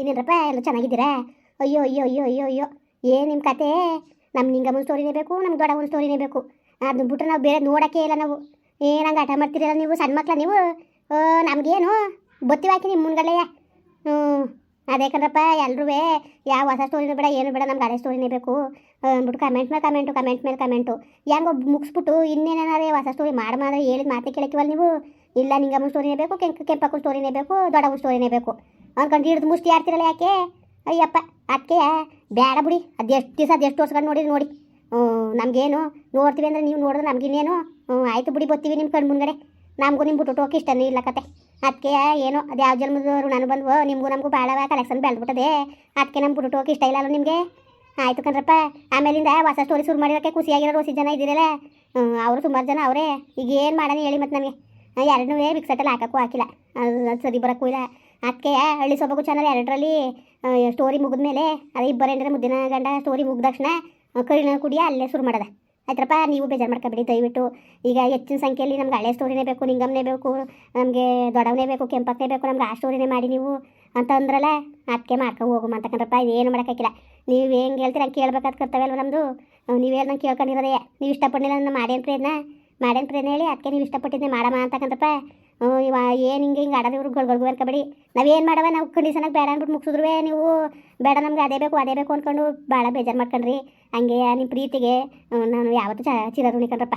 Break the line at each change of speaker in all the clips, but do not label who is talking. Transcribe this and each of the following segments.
ಇನ್ನೇನ್ರಪ್ಪ ಎಲ್ಲ ಚೆನ್ನಾಗಿದ್ದೀರಾ? ಅಯ್ಯೋ ಅಯ್ಯೋ ಅಯ್ಯೋ ಅಯ್ಯೋ ಅಯ್ಯೋ. ಏನು ನಿಮ್ಮ ಕತೆ? ನಮ್ಮ ನಿಂಗಮ್ಮನ ಸ್ಟೋರಿನೇ ಬೇಕು ನಮ್ಗೆ ದೊಡ್ಡವನ ಸ್ಟೋರಿನೇ ಬೇಕು. ಅದನ್ನ ಬಿಟ್ರೆ ನಾವು ಬೇರೆ ನೋಡೋಕ್ಕೆ ಇಲ್ಲ ನಾವು. ಏನಂಗೆ ಆಟ ಮಾಡ್ತೀರಲ್ಲ ನೀವು, ಸಣ್ಣ ಮಕ್ಳ ನೀವು? ನಮಗೇನು ನಮ್ಗೇನು? ಬತ್ತೀವಿ ಹಾಕಿ ನಿಮ್ಮ ಮುನ್ಗಡೆಯ ಹ್ಞೂ. ಅದೇ ಕಣ್ರಪ್ಪ, ಎಲ್ರೂ ಯಾವ ಹೊಸ ಸ್ಟೋರಿನೂ ಬೇಡ, ಏನು ಬೇಡ, ನಮ್ಗೆ ಅದೇ ಸ್ಟೋರಿನೇ ಬೇಕು. ಅಂದ್ಬಿಟ್ಟು ಕಮೆಂಟ್ ಮೇಲೆ ಕಮೆಂಟು ಕಮೆಂಟ್ ಮೇಲೆ ಕಮೆಂಟು ಹೆಂಗೋ ಮುಗಿಸ್ಬಿಟ್ಟು ಇನ್ನೇನಾದ್ರೆ ಹೊಸ ಸ್ಟೋರಿ ಮಾಡಿ ಹೇಳಿದ ಮಾತೇ ಕೇಳಕ್ಕಿವಲ್ಲ ನೀವು? ಇಲ್ಲ ನಿಂಗಮ್ಮನ ಸ್ಟೋರಿನೇ ಬೇಕು, ಕೆಂಪ್ ಕೆಂಪಕ್ಕೂ ಸ್ಟೋರಿನೇ ಬೇಕು ದೊಡ್ಡವನ ಸ್ಟೋರಿನೇ ಬೇಕು. ಅನ್ಕೊಂಡು ಹಿಡಿದು ಮುಷ್ಟಿ ಆಡ್ತಿರಲ್ಲ ಯಾಕೆ? ಅಯ್ಯಪ್ಪ ಅದಕ್ಕೆ ಬೇಡ ಬಿಡಿ. ಅದು ಎಷ್ಟು ದಿವಸ ಅದು ಎಷ್ಟು ವರ್ಷಗಳು ನೋಡಿರಿ ನೋಡಿ. ನಮಗೇನು ನೋಡ್ತೀವಿ ಅಂದರೆ ನೀವು ನೋಡಿದ್ರೆ ನಮಗಿನ್ನೇನು ಆಯಿತು ಬಿಡಿ ಬರ್ತೀವಿ ನಿಮ್ಮ ಕಣ್ಣು ಮುಂದ್ಗಡೆ. ನಮಗೂ ನಿಮ್ಮ ಬಿಟ್ಟು ಹೋಗಿ ಇಷ್ಟನೇ ಇಲ್ಲ ಕತೆ. ಅದಕ್ಕೆ ಏನೋ, ಅದು ಯಾವ ಜನ್ಮದವರು ನಾನು ಬಂದ್ವೋ, ನಿಮಗೂ ನಮಗೂ ಭಾಳ ಕಲೆಕ್ಷನ್ ಬೆಳೆದ್ಬಿಟ್ಟದೆ. ಅದಕ್ಕೆ ನಮ್ಮ ಬಿಟ್ಟು ಹೋಗಿ ಇಷ್ಟ ಇಲ್ಲ ಅಲ್ಲ ನಿಮಗೆ? ಆಯಿತು ಕಣ್ರಪ್ಪ, ಆಮೇಲಿಂದ ಹೊಸ ಸ್ಟೋರಿ ಶುರು ಮಾಡಿರೋಕ್ಕೆ ಖುಷಿಯಾಗಿರೋ ರೋಸಿ ಜನ ಇದ್ದೀರಲ್ಲ? ಅವರು ಸುಮಾರು ಜನ ಅವರೇ. ಈಗ ಏನು ಮಾಡೋಣ ಹೇಳಿ ಮತ್ತು ನನಗೆ ಎರಡನ್ನೂ ಮಿಕ್ಸಟ್ಟಲ್ಲಿ ಹಾಕಕ್ಕೂ ಹಾಕಿಲ್ಲ. ಅದು ಸರಿ ಬರೋಕ್ಕೂ ಇಲ್ಲ. ಅದಕ್ಕೆ ಹಳ್ಳಿ ಸೊಬಗು ಚಾನಲ್ ಎರಡರಲ್ಲಿ ಸ್ಟೋರಿ ಮುಗಿದ ಮೇಲೆ, ಅದು ಇಬ್ಬರೇಂದ್ರೆ ಮುದ್ದಿನ ಗಂಡ ಸ್ಟೋರಿ ಮುಗಿದ ತಕ್ಷಣ ಕರಿನ ಕುಡಿಯ ಅಲ್ಲೇ ಶುರು ಮಾಡೋದ. ಆಯ್ತರಪ್ಪ, ನೀವು ಬೇಜಾರು ಮಾಡ್ಕೊಬೇಡಿ, ದಯವಿಟ್ಟು. ಈಗ ಹೆಚ್ಚಿನ ಸಂಖ್ಯೆಯಲ್ಲಿ ನಮ್ಗೆ ಹಳೆ ಸ್ಟೋರಿನೇ ಬೇಕು, ನಿಂಗಮ್ನೇ ಬೇಕು, ನಮಗೆ ದೊಡ್ಡವನೇ ಬೇಕು, ಕೆಂಪಕ್ಕನೇ ಬೇಕು, ನಮ್ಗೆ ಆ ಸ್ಟೋರಿನೇ ಮಾಡಿ ನೀವು ಅಂತ ಅಂದ್ರಲ್ಲ ಅದಕ್ಕೆ ಮಾಡ್ಕೊಂಡು ಹೋಗು ಅಂತಕಂದ್ರಪ್ಪ ಏನು ಮಾಡೋಕ್ಕಾಗಿಲ್ಲ. ನೀವು ಹೆಂಗೆ ಹೇಳ್ತೀರ ಹಂಗೆ ಕೇಳ್ಬೇಕಾದ ಕರ್ತವ್ಯ ಅಲ್ವ ನಮ್ಮದು ನೀವು ಹೇಳ್ದಂಗೆ ಕೇಳ್ಕೊಂಡಿರೋದೇ. ನೀವು ಇಷ್ಟಪಡಿಲ್ಲ ನನ್ನ ಮಾಡೇನು ಪ್ರಯತ್ನ? ಮಾಡೇನು ಪ್ರಯತ್ನ ಹೇಳಿ ಅದಕ್ಕೆ ನೀವು ಇಷ್ಟಪಟ್ಟಿದ್ದೆ ಮಾಡಮ್ಮ ಅಂತಕ್ಕಂತಪ್ಪ ಏನು ಹಿಂಗೆ ಹಿಂಗೆ ಆಡೋದು ಇವ್ರು ಗೊಳ್ಗೊಳ್ಗು ನಾವು ನಾವೇನು ಮಾಡವ, ನಾವು ಕಂಡೀಷನಾಗಿ ಬೇಡ ಅಂದ್ಬಿಟ್ಟು ಮುಗಿಸಿದ್ರುವೆ ನೀವು ಬೇಡ ನಮ್ಗೆ ಅದೇ ಬೇಕು ಅದೇ ಬೇಕು ಅಂದ್ಕೊಂಡು ಭಾಳ ಬೇಜಾರು ಮಾಡ್ಕೊಂಡ್ರಿ. ಹಂಗೆ ನಿಮ್ಮ ಪ್ರೀತಿಗೆ ನಾನು ಯಾವತ್ತೂ ಚ ಚಿರಋಣಿ ಕಣ್ರಪ್ಪ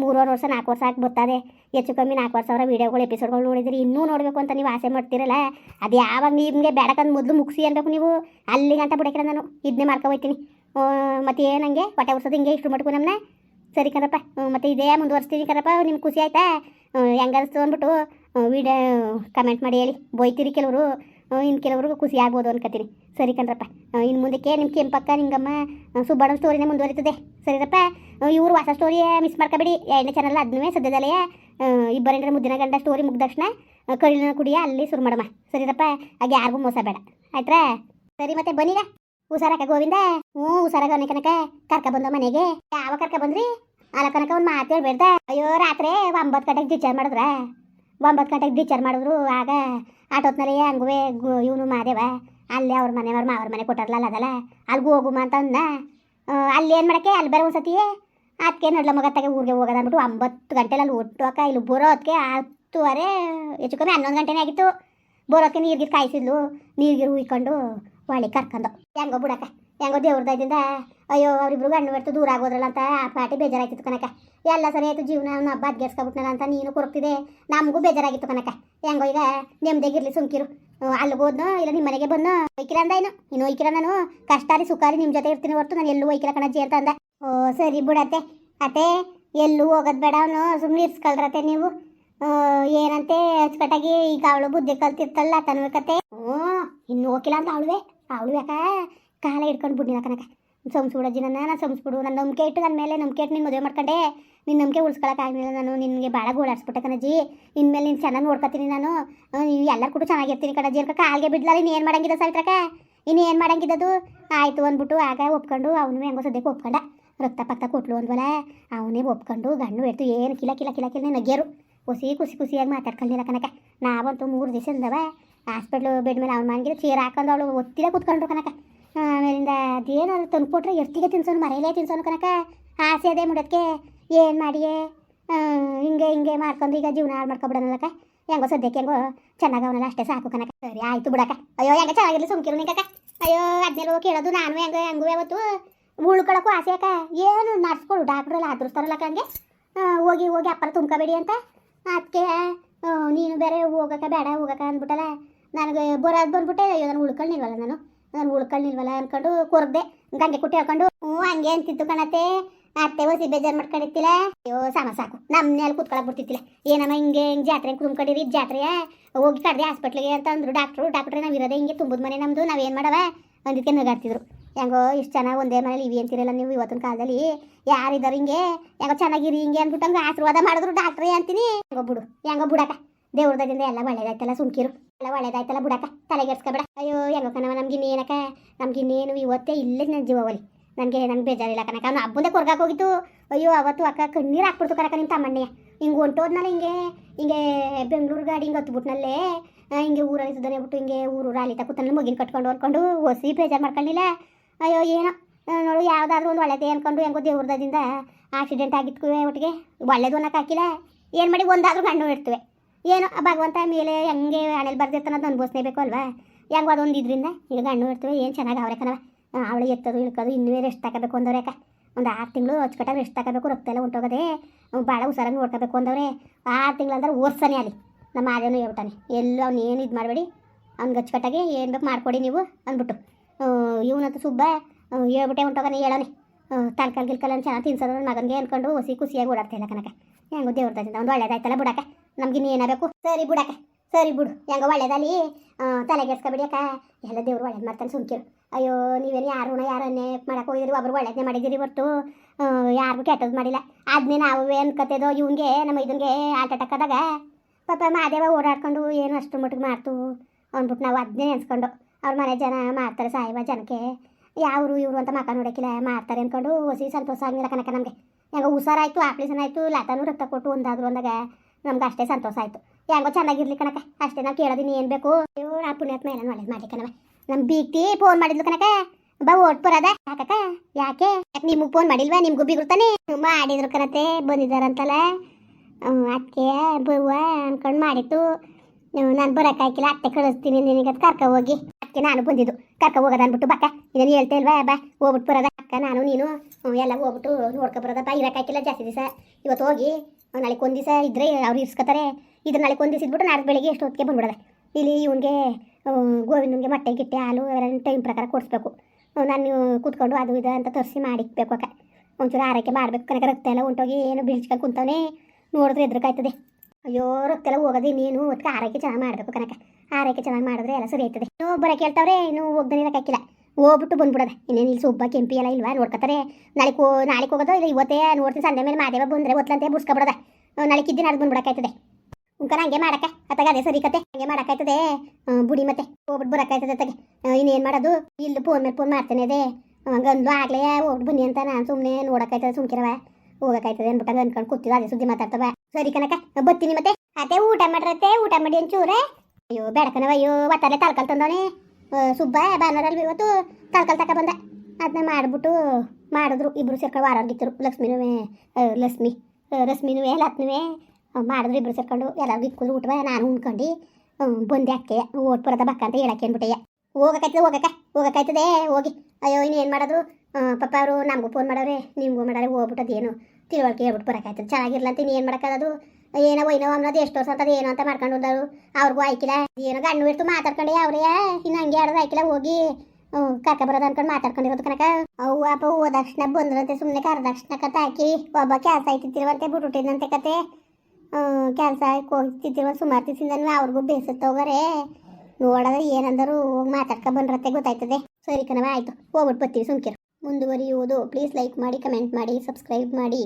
ಮೂರುವರೆ ವರ್ಷ, ನಾಲ್ಕು ವರ್ಷ ಹಾಕಿ ಬರ್ತದೆ. ಹೆಚ್ಚು ಕಮ್ಮಿ ನಾಲ್ಕು ವರ್ಷ ಸಾವಿರ ವೀಡಿಯೋಗಳು ಎಪಿಸೋಡ್ಗಳು ನೋಡಿದ್ರಿ. ಇನ್ನೂ ನೋಡಬೇಕು ಅಂತ ನೀವು ಆಸೆ ಮಾಡ್ತೀರಲ್ಲ. ಅದು ಯಾವಾಗ ನಿಮಗೆ ಬೇಡಕ್ಕಂದು ಮೊದಲು ಮುಗಿಸಿ ಅನ್ಬೇಕು ನೀವು. ಅಲ್ಲಿಗಂತ ಬಿಡಕ್ಕೆ ನಾನು. ಇದನ್ನೇ ಮಾಡ್ಕೊ ಹೋಗ್ತೀನಿ ಮತ್ತು ಏನಂಗೆ ಹೊಟ್ಟೆ ಉರ್ಸೋದು ಹಿಂಗೆ ಇಷ್ಟು ಮಟ್ಕು ನಮ್ಮನ್ನ ಸರಿ ಕಣಪ್ಪ ಮತ್ತು ಇದೇ ಮುಂದುವರ್ಸ್ತೀನಿ ಕಣಪ್ಪ ನಿಮ್ಗೆ ಖುಷಿ ಆಯ್ತಾ? ಹೆಂಗನ್ಸ್ತು ಅಂದ್ಬಿಟ್ಟು ವಿಡಿಯೋ ಕಮೆಂಟ್ ಮಾಡಿ ಹೇಳಿ. ಬೋಯ್ತೀರಿ ಕೆಲವರು ಇನ್ನು ಕೆಲವ್ರಿಗೂ ಖುಷಿ ಆಗ್ಬೋದು ಅನ್ಕೋತೀನಿ ಸರಿ ಕಣ್ರಪ್ಪ ಇನ್ನು ಮುಂದಕ್ಕೆ ನಿಮ್ಮ ಕೆಂಪಕ್ಕ, ನಿಂಗಮ್ಮ ಸುಬ್ಬಣ್ಣ ಸ್ಟೋರಿನೇ ಮುಂದುವರಿತದೆ. ಸರಿರಪ್ಪ ಇವರು ಹೊಸ ಸ್ಟೋರಿ ಮಿಸ್ ಮಾಡ್ಕೊಬೇಡಿ. ಎರಡನೇ ಚಾನಲ್ ಅದನ್ನೇ ಸದ್ಯದಲ್ಲೇ ಇಬ್ಬರೇಂದ್ರ ಮುದ್ದಿನ ಗಂಡ ಸ್ಟೋರಿ ಮುಗಿದ ತಕ್ಷಣ ಕಳಿನ ಕುಡಿಯ ಅಲ್ಲಿ ಶುರು ಮಾಡಮ್ಮ. ಸರಿರಪ್ಪ ಹಾಗೆ ಯಾರಿಗೂ ಮೋಸ ಬೇಡ. ಆಯ್ತಾ ಸರಿ ಮತ್ತೆ ಬನ್ನಿಗ ಹುಷಾರಕ್ಕ ಗೋವಿಂದ. ಹ್ಞೂ, ಹುಷಾರಾಗ ಅವನೇ ಕನಕ ಕರ್ಕ ಬಂದ ಮನೆಗೆ. ಯಾವ ಕರ್ಕ ಬಂದ್ರಿ? ಅಲ್ಲ ಕನಕ ಒಂದು ಮಾತು ಹೇಳ್ಬೇಡ್ದ ಅಯ್ಯೋ, ರಾತ್ರಿ ಒಂಬತ್ತು ಗಂಟೆಗೆ ಡಿಚಾರ್ಜ್ ಮಾಡಿದ್ರ. ಒಂಬತ್ತು ಗಂಟೆಗೆ ಡಿಚಾರ್ಜ್ ಮಾಡಿದ್ರು, ಆಗ ಆಟೋತ್ನಲ್ಲಿ ಹಂಗುವೆ ಇವನು ಮಾದೇವ. ಅಲ್ಲೇ ಅವ್ರ ಮನೆ ಅವ್ರ ಮಾವ್ರ ಮನೆ ಕೊಟ್ಟಾರಲ್ಲ ಅದಲ್ಲ. ಅಲ್ಲಿಗೂ ಹೋಗುಮ ಅಂತ ಅಂದ ಅಲ್ಲಿ ಏನು ಮಾಡಕ್ಕೆ? ಅಲ್ಲಿ ಬೇರೆ ಒಂದ್ಸತಿ ಅದಕ್ಕೆ ನಡ್ಲ ಮಗತ್ತಾಗೆ ತಗೆ ಊರಿಗೆ ಹೋಗೋದು ಅಂದ್ಬಿಟ್ಟು ಒಂಬತ್ತು ಗಂಟೆಲಿ ಅಲ್ಲಿ ಒಟ್ಟುವಾಗ ಇಲ್ಲಿ ಬರೋದಕ್ಕೆ ಹತ್ತುವರೆ, ಹೆಚ್ಚು ಕಮ್ಮಿ ಹನ್ನೊಂದು ಗಂಟೆನೇ ಆಗಿತ್ತು. ಬರೋದಕ್ಕೆ ನೀರ್ಗಿರು ಕಾಯಿಸಿದ್ಲು. ನೀರ್ಗಿರು ಉಯ್ಕೊಂಡು ಒಳ್ಳೆ ಕರ್ಕೊಂಡು ಹೆಂಗೋ ಬಿಡಕ್ಕ, ಹೆಂಗೋ ದೇವ್ರ ದಯದಿಂದ ಅಯ್ಯೋ, ಅವ್ರಿಬ್ರು ಗಂಡು ಬಿಡ್ತು ದೂರ ಆಗೋದ್ರಲ್ಲ ಅಂತ ಆ ಪಾಟಿ ಬೇಜಾರಾಗಿತ್ತು ಕನಕ ಎಲ್ಲ ಸರಿ ಆಯ್ತು, ಜೀವನ ಅದ್ಗೆಸ್ಕೊಬಿಟ್ನಲ್ಲ ಅಂತ ನೀನು ಕೊರಕ್ತಿದೆ. ನಮಗೂ ಬೇಜಾರಾಗಿತ್ತು ಕನಕ ಹೆಂಗೋ ಈಗ ನೆಮ್ಮದಿಗಿರ್ಲಿ ಸುಮ್ಕಿರು. ಅಲ್ಲಿಗೆ ಹೋದ್ನು, ಇಲ್ಲ ನಿಮ್ಮ ಮನೆಗೆ ಬಂದು ಒಯ್ಕಿಲ್ಲ ಅಂದ ಇನ್ನು. ಇನ್ನು ಒಯ್ಕಿಲ್ಲ ನಾನು ಕಷ್ಟಾರಿ ಸುಖಾರಿ ನಿಮ್ಮ ಜೊತೆ ಇರ್ತೀನಿ ಹೊರತು, ನಾನು ಎಲ್ಲೂ ಒಯ್ಕಿಲ್ಲ ಕಣಜ್ಜಿ ಅಂತ ಅಂದ. ಓ, ಸರಿ ಬಿಡತ್ತೆ ಅತ್ತೆ. ಎಲ್ಲೂ ಹೋಗೋದು ಬೇಡ ಅವನು ಸುಮ್ಮನೆ ಇರ್ಸ್ಕೊಳ್ರತ್ತೆ ನೀವು. ಏನಂತೆ, ಅಚ್ಚುಕಟ್ಟಾಗಿ ಈಗ ಅವಳು ಬುದ್ಧಿ ಕಲ್ತಿರ್ತಲ್ಲ ತನ್ಬೇಕತ್ತೆ ಕತೆ? ಹ್ಞೂ ಇನ್ನು ಹೋಗಿಲ್ಲ ಅಂತ ಅವಳುವೆ. ಅವಳು ಯಾಕ? ಕಾಲ ಹಿಡ್ಕೊಂಡು ಬಿಡ್ನಿಲ್ಲ ಕನಕ ಸಂಸ್ಬಿಡಜ್ಜಿ ನನ್ನ ನಾನು ಸಂಸ್ಬಿಡು. ನನ್ನ ನಂಬಿಕೆ ಇಟ್ಟು ನನ್ನ ಮೇಲೆ ನಂಬಿಕೆ ಇಟ್ಟು ನೀನು ಮದುವೆ ಮಾಡ್ಕೊಂಡೆ. ನಿನ್ನ ನಂಬಿಕೆ ಉಳಿಸ್ಕೊಳಕ್ಕಾಗಲಿಲ್ಲ ನಾನು. ನಿನಗೆ ಭಾಳ ಗೋಳಾಡಿಸ್ಬಿಟ್ಟೆ ಕಣಜ್ಜಿ. ಮೇಲೆ ನೀನು ಚೆನ್ನಾಗಿ ನೋಡ್ಕೊತೀನಿ ನಾನು. ನೀವು ಎಲ್ಲರೂ ಕೂಡ ಚೆನ್ನಾಗಿರ್ತೀನಿ ಕಣಜ್ಜಿ. ಅನ್ಕ ಕಾಲ್ಗೆ ಬಿಡ್ಲಲ್ಲ, ನೀನು ಏನು ಮಾಡಂಗಿದೆ ಸಾವಿತ್ರಕ ಇನ್ನು ಏನು ಮಾಡಂಗಿದ್ದದು? ಆಯಿತು ಅಂದ್ಬಿಟ್ಟು ಆಗ ಒಪ್ಕೊಂಡು ಅವನು ಹೆಂಗೋ ಸದ್ಯಕ್ಕೆ ಒಪ್ಕೊಂಡ. ರಕ್ತ ಪಕ್ತ ಕೊಟ್ಲು ಅಂದ್ವಲ್ಲ ಅವನೇ ಒಪ್ಕೊಂಡು ಗಂಡು ಎತ್ತು ಏನು ಕಿಲ ಕಿಲ ಕಿಲ ಕಿಲ ನಗ್ಯರು. ಖುಷಿ ಖುಷಿ ಖುಷಿಯಾಗಿ ಮಾತಾಡ್ಕೊಂಡಿಲ್ಲ ಕನಕ ನಾವಂತೂ ಮೂರು ದಿವಸ ಇಂದವ ಹಾಸ್ಪಿಟ್ಲು ಬೆಡ್ ಮೇಲೆ ಅವ್ನ ಮನೆಗೆ ಚೇರ್ ಹಾಕೊಂಡು ಅವಳು ಒತ್ತಿಲ್ಲ ಕೂತ್ಕೊಂಡ್ರು ಕನಕ ಆಮೇಲಿಂದ ಅದೇನಾದ್ರು ತಂದು ಕೊಟ್ರೆ ಎರ್ತಿಗೆ ತಿನ್ಸೋನು ಮರೆಯಲೇ ತಿನ್ಸೋನು ಕನಕ ಆಸೆ ಅದೇ ಮುಡೋದಕ್ಕೆ ಏನು ಮಾಡಿಯೇ? ಹಿಂಗೆ ಹಿಂಗೆ ಮಾಡ್ಕೊಂಡು ಈಗ ಜೀವನ ಹಾಳು ಮಾಡ್ಕೊಬಿಡೋನಲ್ಲಕ್ಕ ಹೆಂಗೋ ಸದ್ಯಕ್ಕೆ ಹೆಂಗೋ ಚೆನ್ನಾಗಿ ಅವನಲ್ಲ, ಅಷ್ಟೇ ಸಾಕು ಕನಕ ಸರಿ, ಆಯಿತು ಬಿಡಕ್ಕ. ಅಯ್ಯೋ, ಹೆಂಗೆ ಚೆನ್ನಾಗಿರಲಿ ಸುಮ್ಕಿರು ನಿಂಗಕ್ಕ ಅಯ್ಯೋ ಅದನ್ನೆಲ್ಲ ಕೇಳೋದು ನಾನು ಹೆಂಗೆ, ಹೆಂಗೂ ಯಾವತ್ತು ಉಳ್ಕೊಳಕ್ಕೂ ಆಸೆ ಅಕ್ಕ. ಏನು ನರ್ಸ್ಗಳು ಡಾಕ್ಟ್ರೆಲ್ಲ ಆದ್ರಿಸ್ತಾರಲ್ಲ ಹಂಗೆ. ಹೋಗಿ ಹೋಗಿ ಅಪ್ಪರ ತುಂಬ್ಕೋಬೇಡಿ ಅಂತ. ಅದಕ್ಕೆ ನೀನು ಬೇರೆ ಹೋಗಕ್ಕೆ ಬೇಡ, ಹೋಗಕ್ಕೆ ಅಂದ್ಬಿಟ್ಟಲ್ಲ. ನನಗೆ ಬರೋದು ಬಂದ್ಬಿಟ್ಟೆ, ಅಯ್ಯೋ ನಾನು ಉಳ್ಕೊಳ್ಳಿಲ್ವಲ್ಲ ನಾನು? ನಾನು ಉಳ್ಕೊಳ್ಳಿಲ್ವಲ್ಲ ಅನ್ಕೊಂಡು ಕೊರ್ದೆ, ಗಂಗೆ ಕುಟ್ಟಿ ಹಾಕೊಂಡು ಹ್ಞೂ, ಹಂಗೆ ಅಂತಿತ್ತು ಕಣತ್ತೆ. ಅತ್ತೆ ಹೊಸಿ ಬೇಜಾರು ಮಾಡ್ಕೊಂಡಿತ್ತಿಲ್ಲ ಅಯ್ಯೋ, ಸಮ ಸಾಕು. ನಮ್ಮ ಮನೇಲಿ ಕುತ್ಕೊಳಕ್ ಬಿಡ್ತಿತ್ತಿಲ್ಲ ಏನಮ್ಮ ಹಿಂಗೆ ಹಿಂಗೆ ಜಾತ್ರೆ ತುಂಬ್ಕೊಂಡಿರಿ ಜಾತ್ರೆಯ? ಹೋಗಿ ಕಡ್ದೆ ಹಾಸ್ಪಿಟ್ಲಿಗೆ ಅಂತ ಅಂದ್ರು. ಡಾಕ್ಟ್ರು, ಡಾಕ್ಟ್ರೆ, ನಾವು ಇರೋದೇ ಹಿಂಗೆ ತುಂಬದ ಮನೆ ನಮ್ಮದು ನಾವೇನು ಮಾಡವ? ಅಂದಿದ್ಕೆ ನಗಾಡ್ತಿದ್ರು. ಹೆಂಗೋ, ಇಷ್ಟು ಚೆನ್ನಾಗಿ ಒಂದೇ ಮನೇಲಿ ಇವಿ ಅಂತಿರಲ್ಲ ನೀವು ಇವತ್ತಿನ ಕಾಲದಲ್ಲಿ? ಯಾರಿದ್ದಾರೆ ಹಿಂಗೆ? ಹೆಂಗೋ, ಚೆನ್ನಾಗಿರಿ ಹಿಂಗೆ ಅಂದ್ಬಿಟ್ಟು ಹಂಗೆ ಆಶೀರ್ವಾದ ಮಾಡಿದ್ರು ಡಾಕ್ಟ್ರೇ ಅಂತೀನಿ. ಹೆಂಗೋ ಬಿಡು, ಹೆಂಗೋ ಬಿಡಕ ದೇವ್ರದಿಂದ ಎಲ್ಲ ಒಳ್ಳೇದಾಯ್ತಲ್ಲ, ಸುಮ್ಕಿರು. ಎಲ್ಲ ಒಳ್ಳೇದಾಯ್ತಲ್ಲ ಬಿಡಕ ತಲೆಗೆಡ್ಸ್ಕೊಬೇಡ. ಅಯ್ಯೋ ಹೆಂಗೋ ಕಣವ ನಮ್ಗೆ ಇನ್ನೇನಕ ನಮ್ಗೆ ಇನ್ನೇನು ಇವತ್ತೇ ಇಲ್ಲೇ ನನ್ನ ಜೀವವಲಿ ನನಗೆ ನಂಗೆ ಬೇಜಾರಿಲ್ಲ ಕನಕ ನಾನು ಹಬ್ಬದ ಕೊರ್ಗಾಕ್ ಹೋಗಿತ್ತು ಅಯ್ಯೋ, ಅವತ್ತು ಅಕ್ಕ ಕಣ್ಣೀರು ಹಾಕ್ಬಿಡ್ತು ಕನಕ ನಿಮ್ಮ ತಮ್ಮಣ್ಣಯ್ಯ ಹಿಂಗೆ ಹೊಂಟೋದ್ನಲ್ಲ ಹಿಂಗೆ. ಹಿಂಗೆ ಬೆಂಗಳೂರು ಗಾಡಿ ಹಿಂಗೆ ಹತ್ಬಿಟ್ನಲ್ಲೇ. ಹಿಂಗೆ ಊರಲ್ಲಿ ಇದ್ದಾನೆ ಬಿಟ್ಟು ಹಿಂಗೆ ಊರು ರಾಲಿ ಕೂತಲ್ಲಿ ಮುಗಿನ ಕಟ್ಕೊಂಡು ಹೊರ್ಕೊಂಡು ಹೊಸಿ ಬೇಜಾರು ಮಾಡ್ಕೊಳ್ಳಿಲ್ಲ ಅಯ್ಯೋ, ಏನೋ. ನೋಡು, ಯಾವುದಾದ್ರೂ ಒಂದು ಒಳ್ಳೇದೇ ಅನ್ಕೊಂಡು ಹೆಂಗೋ ದೇವ್ರದಿಂದ ಆಕ್ಸಿಡೆಂಟ್ ಆಗಿತ್ತು ಒಟ್ಟಿಗೆ. ಒಳ್ಳೇದು ಅನ್ನಕ್ಕೆ ಹಾಕಿಲ್ಲ. ಏನು ಮಾಡಿ ಒಂದಾದ್ರೂ ಗಣ್ಣು ಇಡ್ತವೆ ಏನೋ ಆ ಭಗವಂತ ಮೇಲೆ ಹೆಂಗೆ ಹಣೆಲಿ ಬರ್ದಿರ್ತಾನ ಅದು ಅನ್ಭವಿಸ್ಲೇಬೇಕು ಅಲ್ವಾ? ಹೆಂಗೋ ಅದೊಂದು ಇದರಿಂದ. ಈಗ ಗಣ್ಣು ಇರ್ತವೆ ಏನು ಚೆನ್ನಾಗಿ ಅವ್ರೆ ಕಣವ ಅವಳು ಎತ್ತೋದು, ಇಳ್ಕೋದು, ಇನ್ನೂ ರೆಸ್ಟ್ ತಗೋಬೇಕು ಅಂದವ್ರೆ ಅಕ್ಕ ಒಂದು ಆರು ತಿಂಗಳು ಅಚ್ಚುಕಟ್ಟಾಗಿ ರೆಸ್ಟ್ ತಗೋಬೇಕು ರಕ್ತ ಎಲ್ಲ ಹೊಂಟೋಗದೆ ಭಾಳ ಹುಷಾರಂಗೆ ನೋಡ್ಕೋಬೇಕು ಅಂದವ್ರೆ. ಆರು ತಿಂಗಳು ಅಂದ್ರೆ ಓದ್ಸನೆ ಅಲ್ಲಿ. ನಮ್ಮ ಆದೇನು ಹೇಳ್ಬಿಟ್ಟಾನೆ, ಎಲ್ಲೂ ಅವ್ನು ಏನು ಇದು ಮಾಡಬೇಡಿ ಅವ್ನಿಗೆ ಅಚ್ಚುಕಟ್ಟಾಗಿ ಏನು ಬೇಕು ಮಾಡ್ಕೊಡಿ ನೀವು ಅಂದ್ಬಿಟ್ಟು. ಇವನಂತೂ ಸುಬ್ಬ ಹೇಳ್ಬಿಟ್ಟೆ ಹೊಂಟೋಗನೆ ಹೇಳೋನೆ. ತಲ್ಕಲ್ ಗಿಲ್ಕಲ್ ಚೆನ್ನಾಗಿ ತಿನ್ಸೋದು ಮಗನಿಗೆ ಅಂದ್ಕೊಂಡು ಹೊಸಿ ಖುಷಿಯಾಗಿ ಓಡಾಡ್ತಿಲ್ಲ ಕನಕ ಹೆಂಗೋ ದೇವ್ರದಿಂದ ಒಂದು ಒಳ್ಳೆಯದಾಯ್ತಲ್ಲ ಬಿಡಕ್ಕ? ನಮ್ಗೆ ಇನ್ನೂ ಏನಾಗಬೇಕು? ಸರಿ ಬಿಡಕ್ಕ ಸರಿ ಬಿಡು. ಹೆಂಗ ಒಳ್ಳೇದಲ್ಲಿ ಅಕ್ಕ. ಎಲ್ಲ ದೇವ್ರು ಒಳ್ಳೇದು ಮಾಡ್ತಾನೆ ಸುಮ್ಕಿರು. ಅಯ್ಯೋ, ನೀವೇನು ಯಾರು ಯಾರನ್ನೇ ಮಾಡಕ್ಕೆ ಹೋಗಿದ್ರಿ? ಒಬ್ರು ಒಳ್ಳೇದನ್ನೇ ಮಾಡಿದ್ದೀರಿ ಹೊರ್ತು. ಯಾರು ಕೆಟ್ಟದ್ದು ಮಾಡಿಲ್ಲ. ಅದನ್ನೇ ನಾವು ಏನು ಕತೆದೋ ಇವನಿಗೆ, ನಮ್ಮ ಇದನ್ಗೆ ಆಟ ಅಟ್ಯಾಕ್ ಆದಾಗ. ಪಾಪ ಮಾದೇವ ಓಡಾಡ್ಕೊಂಡು ಏನು ಅಷ್ಟು ಮಟ್ಟಿಗೆ ಮಾಡ್ತು ಅಂದ್ಬಿಟ್ಟು ನಾವು ಅದನ್ನೇ ಎನ್ಸ್ಕೊಂಡು ಅವ್ರ ಮನೆ ಜನ ಮಾಡ್ತಾರೆ ಸಾಯಿಬ ಜನಕ್ಕೆ. ಯಾವರು ಇವರು ಅಂತ ಮಕ್ಕ ನೋಡೋಕ್ಕಿಲ್ಲ, ಮಾಡ್ತಾರೆ ಅಂದ್ಕೊಂಡು ಹೊಸಿ ಸಂತೋಷ ಆಗಿಲ್ಲ ಕನಕ ನಮಗೆ. ಹೆಂಗೆ ಹುಷಾರಾಯ್ತು ಆಪ್ರೇಷನ್ ಆಯಿತು, ಲತಾನು ರಕ್ತ ಕೊಟ್ಟು ಒಂದಾದ್ರು ಅಂದಾಗ. ನಮ್ಗೆ ಅಷ್ಟೇ ಸಂತೋಷ ಆಯಿತು. ಹೆಂಗೋ ಚೆನ್ನಾಗಿರ್ಲಿ ಕಣಕ ಅಷ್ಟೇ ನಾವು ಕೇಳೋದಿನ ಏನು ಬೇಕು? ಅಯ್ಯೋ ಆ ಪುಣ್ಯಾತ್ಮ ಏನೋ ಒಳ್ಳೇದು ಮಾಡಿ ಕಣವ ನಮ್ಮ ಬೀಗ್ತಿ ಫೋನ್ ಮಾಡಿದ್ಲು ಕಣಕ ಬಾ ಓಟ್ ಬರೋದ ಯಾಕಕ್ಕ? ಯಾಕೆ? ಯಾಕೆ ನಿಮಗೆ ಫೋನ್ ಮಾಡಿಲ್ವಾ? ನಿಮ್ಗೂ ಬಿಗುರ್ತಾನೆ ಮಾಡಿದ್ರು ಕಣತೆ ಬಂದಿದ್ದಾರಂತಲ್ಲ ಅಕ್ಕೆ ಬವ್ವ ಅನ್ಕೊಂಡು ಮಾಡಿತ್ತು. ನಾನು ಬರೋಕ್ಕಾಗಿಲ್ಲ ಅತ್ತೆ ಕಳಿಸ್ತೀನಿ ನಿನಗೆ ಅದು ಕರ್ಕ ಹೋಗಿ. ಅದಕ್ಕೆ ನಾನು ಬಂದಿದ್ದು. ಕರ್ಕ ಹೋಗೋದ ಅಂದ್ಬಿಟ್ಟು ಬಕ್ಕ. ಇದನ್ನು ಹೇಳ್ತಾ ಇಲ್ವಾ? ಬಾ ಹೋಗ್ಬಿಟ್ಟು ಬರೋದ ಅಕ್ಕ, ನಾನು, ನೀನು ಎಲ್ಲ ಹೋಗ್ಬಿಟ್ಟು ನೋಡ್ಕೊ ಬರೋದಪ್ಪ ಇರೋಕ್ಕಾಗಿಲ್ಲ ಜಾಸ್ತಿ ದಿವಸ. ಇವತ್ತು ಹೋಗಿ ನಾಳೆ ಒಂದು ದಿವಸ ಇದ್ರೆ ಅವ್ರು ಇರ್ಸ್ಕೊತಾರೆ. ಇದ್ರ ನಾಳೆ ಒಂದು ದಿವಸ ಇದ್ಬಿಟ್ಟು ನಾಳೆ ಬೆಳಿಗ್ಗೆ ಎಷ್ಟು ಹೊತ್ತಿಗೆ ಬಂದ್ಬಿಡೋದೆ. ಇಲ್ಲಿ ಇವನಿಗೆ ಗೋವಿಂದನಿಗೆ ಮೊಟ್ಟೆ ಗಿಟ್ಟೆ, ಹಾಲು ಅವೆಲ್ಲ ಟೈಮ್ ಪ್ರಕಾರ ಕೊಡಿಸ್ಬೇಕು. ನಾನು ಕೂತ್ಕೊಂಡು ಅದು ಇದು ಅಂತ ತರಿಸಿ ಮಾಡಿಕ್ಬೇಕು ಅಕ್ಕ. ಒಂಚೂರು ಆರೈಕೆ ಮಾಡಬೇಕು. ಕನಕ ರಕ್ತ ಎಲ್ಲ ಹೊಂಟೋಗಿ ಏನು ಬೀಳ್ಸ್ಕೊಂಡು ಕುಂತವನೇ. ನೋಡಿದ್ರೆ ಎದ್ರಕಾಯ್ತದೆ ಅಯ್ಯೋ, ರಕ್ತ ಎಲ್ಲ ಹೋಗೋದು ನೀನು ಅದಕ್ಕೆ ಆರೈಕೆ ಚೆನ್ನಾಗಿ ಮಾಡಬೇಕು ಕನಕ ಆರೈಕೆ ಚೆನ್ನಾಗಿ ಮಾಡಿದ್ರೆ ಎಲ್ಲ ಸರಿ ಆಯ್ತದೆ. ಇನ್ನೂ ಬರೋಕೆ ಹೇಳ್ತಾವ್ರೆ ಇನ್ನೂ ಹೋಗ್ದಾನೆ ಇರೋಕ್ಕಾಗಿಲ್ಲ ಹೋಗ್ಬಿಟ್ಟು ಬಂದ್ಬಿಡೋದೆ. ಇನ್ನೇನು ಇಲ್ಲಿ ಸುಬ್ಬ, ಕೆಂಪಿ ಎಲ್ಲ ಇಲ್ವಾ? ನೋಡ್ಕೊತಾರೆ. ನಾಳೆ ಕೋ ನಾಳೆ ಹೋಗೋದು? ಇಲ್ಲ ಇವತ್ತೇ ನೋಡ್ತೀನಿ, ಸಂಡೆ ಮೇಲೆ ಮಾದೇವ ಬಂದರೆ ಒತ್ಲಂತೆ ಬುಡ್ಸ್ಕೊಬಿಡೋದ ನಾಳೆ ಇದ್ದಿನ ಅದು ಬಂದ್ಬಿಡಕ್ಕಾಯ್ತದೆ. ಉಂಕನ, ಹಂಗೆ ಮಾಡಕ್ಕ? ಅತ್ತಾಗ ಅದೇ ಸರಿ ಕತೆ. ಹಂಗೆ ಮಾಡಕ್ಕಾಯ್ತದೆ. ಬುಡಿ ಮತ್ತೆ. ಹೋಗ್ಬಿಟ್ಟು ಬರಕ್ಕಾಯ್ತದೆ ಅತ್ತಾಗೆ. ಇನ್ನೇನು ಮಾಡೋದು? ಇಲ್ಲಿ ಫೋನ್ ಮೇಲೆ ಫೋನ್ ಮಾಡ್ತೇನೆ ಅದೇ. ಹಂಗಂದು ಆಗಲೇ ಹೋಗ್ಬಿಟ್ಟು ಬನ್ನಿ ಅಂತ ನಾನು ಸುಮ್ಮನೆ ನೋಡಕ್ಕಾಯ್ತದೆ, ಸುಮ್ಕಿರವ. ಹೋಗಕ್ಕಾಯ್ತದೆ ಅನ್ಬಿಟ್ಟು ಅನ್ಕೊಂಡು ಕೂತಿದ್ದು ಅದೇ ಸುದ್ದಿ ಮಾತಾಡ್ತವ. ಸರಿ ಕನಕ ಬತ್ತೀನಿ ಮತ್ತೆ. ಅತ್ತೆ, ಊಟ ಮಾಡ್ರತ್ತೆ? ಊಟ ಮಾಡಿ ಒಂಚೂರೆ? ಅಯ್ಯೋ ಬೇಡಕನವ ಅಯ್ಯೋ ಒತ್ತಲ್ಲೇ ತಲ್ಕಲ್ ತಂದವನೆ. ಸುಬ್ಬ ಬಾನರಲ್ಲಿ ಇವತ್ತು ತಲ್ಕಲ್ ತಕ ಬಂದ. ಅದನ್ನ ಮಾಡಿಬಿಟ್ಟು ಮಾಡಿದ್ರು. ಇಬ್ಬರು ಸೇರ್ಕೊಂಡು ವಾರಾಗಿತ್ತರು ಲಕ್ಷ್ಮಿನೂ ಲಕ್ಷ್ಮಿ ರಶ್ಮಿನೂ ಲತ್ನುವೇ ಮಾಡಿದ್ರು ಇಬ್ಬರು ಸೇರ್ಕೊಂಡು. ಎಲ್ಲರಿಗೂ ಇಕ್ಕಿದ್ರು ಊಟವ ನಾನು ಉಣ್ಕೊಂಡು ಬಂದೆ ಅಕ್ಕೆ ಓಟ್ ಬರೋದ ಬಕ್ಕ ಅಂತ ಹೇಳಕ್ಕೆ ಅಂದ್ಬಿಟ್ಟಯ್ಯ. ಹೋಗಕ್ಕಾಯ್ತದೆ, ಹೋಗಕ್ಕ. ಹೋಗಕ್ಕಾಯ್ತದೆ, ಹೋಗಿ. ಅಯ್ಯೋ, ಇನ್ನೇನು ಮಾಡೋದು ಪಪ್ಪ ಪಾಪ ಅವರು ನಮಗೂ ಫೋನ್ ಮಾಡವ್ರೆ, ನಿಮಗೂ ಮಾಡಾರೆ ಹೋಗ್ಬಿಟ್ಟದೇನು ತಿಳುವಳಿಕೆ ಹೇಳ್ಬಿಟ್ಟು ಬರೋಕ್ಕಾಯ್ತದೆ. ಚೆನ್ನಾಗಿರ್ಲಂತ ಅಂತ ಏನು ಮಾಡೋಕ್ಕಾಗದು? ಏನೋ ಒಯ್ನೋ ಅನ್ನೋದು ಎಷ್ಟೋ ವರ್ಷ ಏನೋ ಅಂತ ಮಾಡ್ಕೊಂಡು ಹೋದರು ಅವ್ರಿಗೂ ಆಯ್ಕಿಲ್ಲ. ಏನೋ ಗಣ್ಣು ಇರ್ತು ಮಾತಾಡ್ಕೊಂಡೆ ಅವ್ರೇ. ಇನ್ನು ಹಂಗೆ ಆಡೋದು ಆಯ್ಕಿಲ್ಲ. ಹೋಗಿ ಕರ್ಕ ಬರೋದು ಅನ್ಕೊಂಡು ಮಾತಾಡ್ಕೊಂಡಿರೋದು ಕನಕ. ಅವು ಅಪ್ಪ ಹೋದಕ್ಷಣ ಬಂದ್ರಂತೆ ಸುಮ್ಮನೆ ಕರೆದಕ್ಷಣ ಕತೆ ಹಾಕಿ. ಒಬ್ಬ ಕೆಲಸ ಆಯ್ತಿತ್ತಿರುವಂತೆ ಬಿಟ್ಬಿಟ್ಟಿದ್ದಂತೆ ಕತೆ. ಕೆಲಸ ಹೋಗ್ತಿತ್ತಿರುವ ಸುಮಾರು ದಿವಸದಿಂದ ಅವ್ರಿಗೂ ಬೇಸತ್ತು ಹೋಗರೆ. ನೋಡೋದ್ರೆ ಏನಂದರು ಮಾತಾಡ್ಕೊ ಬಂದ್ರತ್ತೆ ಗೊತ್ತಾಯ್ತದೆ. ಸರಿ ಕಣವ ಆಯಿತು. ಹೋಗ್ಬಿಟ್ಟು ಬರ್ತೀವಿ ಸುಮ್ಕಿರು. ಮುಂದುವರಿಯುವುದು. ಪ್ಲೀಸ್ ಲೈಕ್ ಮಾಡಿ ಕಮೆಂಟ್ ಮಾಡಿ ಸಬ್ಸ್ಕ್ರೈಬ್ ಮಾಡಿ.